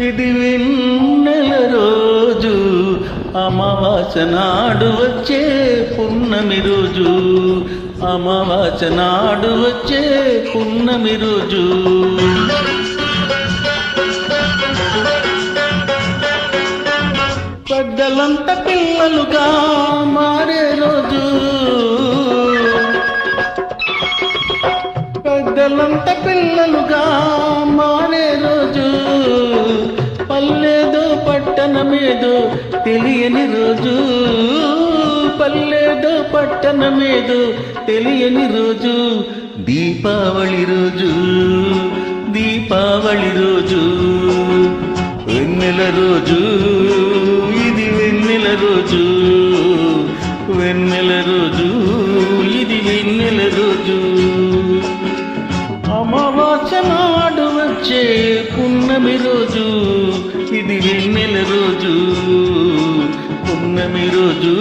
ఇది వెన్నెల రోజు అమావాస్య నాడు వచ్చే పున్నమి రోజు. అమావాస నాడు వచ్చే పున్నమి రోజు. పెద్దలంత పిల్లలుగా మారే రోజు. పెద్దలంత పిల్లలుగా మారే రోజు. పల్లెదో పట్టణమేదో తెలియని రోజు. పల్లెదో పట్టణమేదో తెలియని రోజు. దీపావళి రోజు దీపావళి రోజు. వెన్నెల రోజు ఇది వెన్నెల రోజు. వెన్నెల రోజు వచ్చే పున్నమి రోజు ఇది వెన్నెల రోజు. పున్నమి రోజు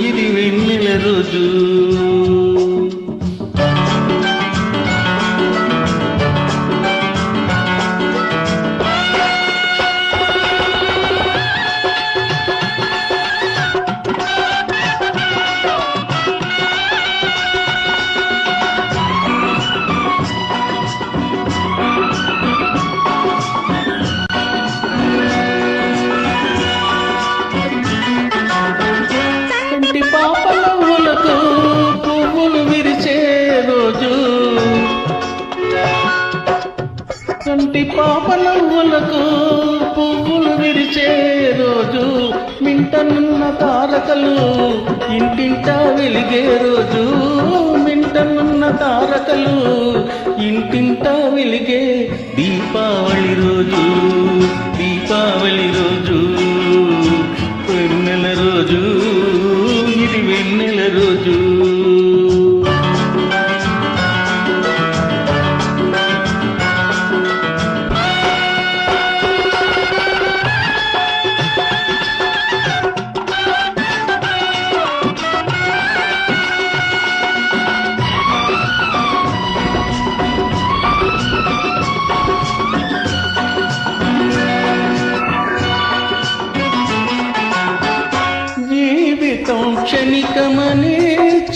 ఇది వెన్నెల రోజు. కంటి పాపలవులకు పువ్వులు విరిచే రోజు మింటనున్న తారకలు ఇంటింటా వెలిగే రోజు మింటనున్న తారకలు ఇంటింటా వెలిగే దీపావళి రోజు దీపావళి రోజు వెన్నెల రోజు ఇది వెన్నెల రోజు.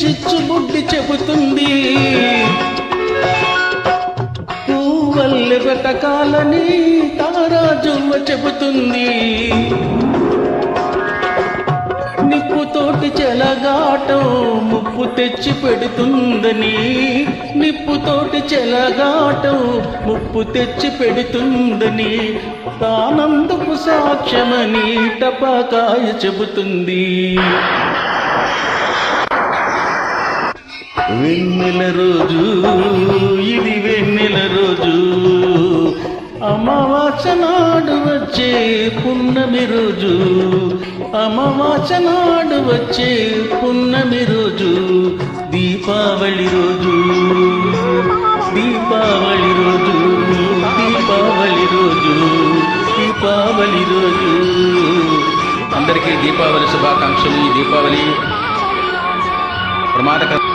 చిచ్చుబుడ్డి చెబుతుంది. పువ్వల్లి వెతకాలని తారాజుమ్మ చెబుతుంది. నిప్పుతోటి చెలగాటం ముప్పు తెచ్చి పెడుతుందని. నిప్పుతోటి చెలగాటం ముప్పు తెచ్చి పెడుతుందని. తానందుకు సాక్ష్యమని టపాకాయ చెబుతుంది. వెన్నెల రోజు ఇది వెన్నెల రోజు. అమావాస్య నాడు వచ్చే పున్నమి రోజు. అమావాస్య నాడు వచ్చే పున్నమి రోజు. దీపావళి రోజు. దీపావళి రోజు. దీపావళి రోజు. దీపావళి రోజు. అందరికీ దీపావళి శుభాకాంక్షలు. ఈ దీపావళి ప్రమాదకర